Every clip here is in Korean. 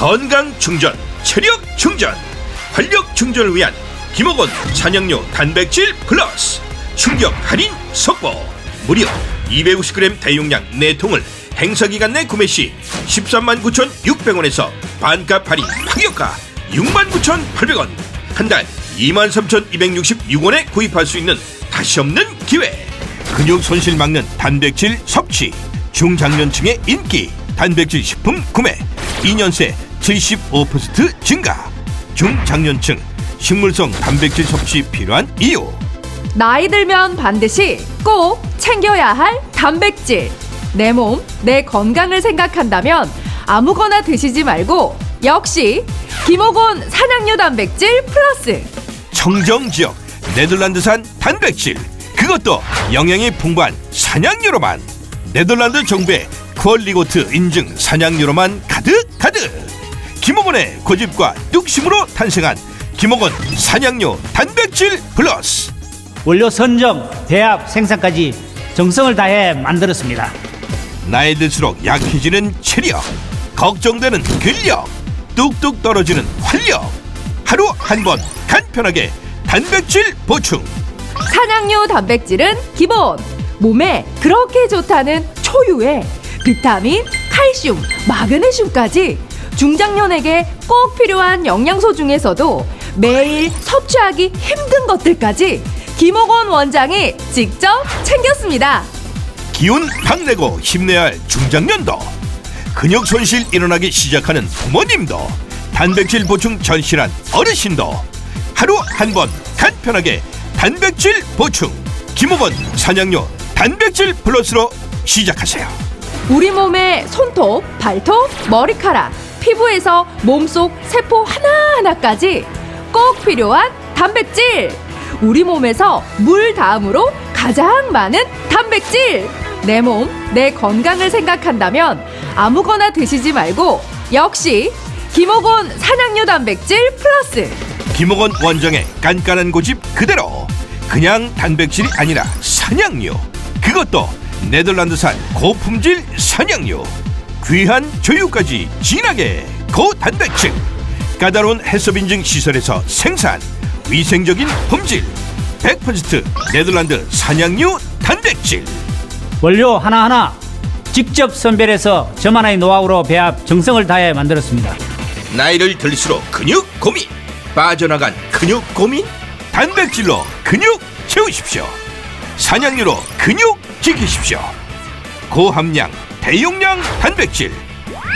건강 충전, 체력 충전, 활력 충전을 위한 김옥원 산양료 단백질 플러스 충격 할인 속보. 무려 250g 대용량 4통을 행사기간 내 구매 시 13만 9,600원에서 반값 할인 파격가 6만 9,800원 한 달 23,266원에 구입할 수 있는 다시 없는 기회. 근육 손실 막는 단백질 섭취 중장년층의 인기 단백질 식품 구매 2년 새 75% 증가. 중장년층 식물성 단백질 섭취 필요한 이유. 나이 들면 반드시 꼭 챙겨야 할 단백질. 내 몸, 내 건강을 생각한다면 아무거나 드시지 말고 역시 김옥원 산양류 단백질 플러스. 청정 지역 네덜란드산 단백질. 그것도 영양이 풍부한 산양유로만. 네덜란드 정부의 퀄리고트 인증 산양유로만 가득 가득 김옥원의 고집과 뚝심으로 탄생한 김옥원 산양유 단백질 플러스 원료 선정, 배합, 생산까지 정성을 다해 만들었습니다. 나이 들수록 약해지는 체력 걱정되는 근력 뚝뚝 떨어지는 활력 하루 한 번 간편하게 단백질 보충 산양류 단백질은 기본. 몸에 그렇게 좋다는 초유에 비타민, 칼슘, 마그네슘까지 중장년에게 꼭 필요한 영양소 중에서도 매일 섭취하기 힘든 것들까지 김옥원 원장이 직접 챙겼습니다. 기운 팍 내고 힘내야 할 중장년도 근육 손실 일어나기 시작하는 부모님도 단백질 보충 절실한 어르신도 하루 한 번 간편하게 단백질 보충 김호건 산양료 단백질 플러스로 시작하세요 우리 몸의 손톱, 발톱, 머리카락, 피부에서 몸속 세포 하나하나까지 꼭 필요한 단백질. 우리 몸에서 물 다음으로 가장 많은 단백질. 내 몸, 내 건강을 생각한다면 아무거나 드시지 말고 역시 김옥원 산양류 단백질 플러스. 김호건 원장의 깐깐한 고집 그대로 그냥 단백질이 아니라 산양료 그것도 네덜란드산 고품질 산양료 귀한 조유까지 진하게 고단백질 까다로운 해썹 인증 시설에서 생산 위생적인 품질 100% 네덜란드 산양류 단백질. 원료 하나하나 직접 선별해서 저만의 노하우로 배합 정성을 다해 만들었습니다. 나이를 들수록 근육 고민 빠져나간 근육 고민 단백질로 근육 채우십시오. 산양류로 근육 지키십시오. 고함량 대용량 단백질.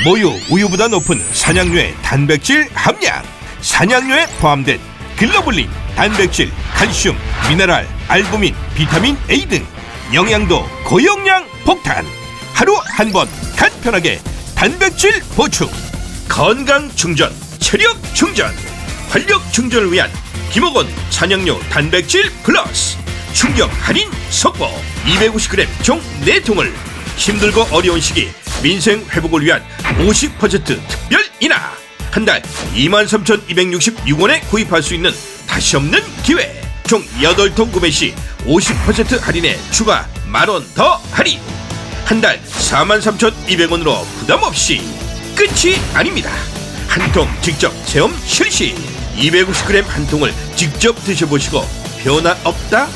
모유 우유보다 높은 산양류의 단백질 함량. 산양류에 포함된 글로불린 단백질 칼슘 미네랄 알부민 비타민 A 등 영양도 고영양 폭탄. 하루 한 번 간편하게 단백질 보충. 건강 충전, 체력 충전, 활력 충전을 위한 김옥원 산양료 단백질 플러스. 충격 할인 속보. 250g 총 4통을 힘들고 어려운 시기 민생 회복을 위한 50% 특별 인하 한 달 23,266원에 구입할 수 있는 다시 없는 기회 총 8통 구매 시 50% 할인에 추가 만원 더 할인 한 달 43,200원으로 부담 없이 끝이 아닙니다. 한 통 직접 체험 실시 250g 한 통을 직접 드셔보시고 변화 없다?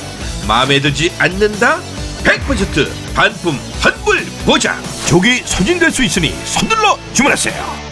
마음에 들지 않는다? 100% 반품 환불 보장 조기 소진될 수 있으니 서둘러 주문하세요.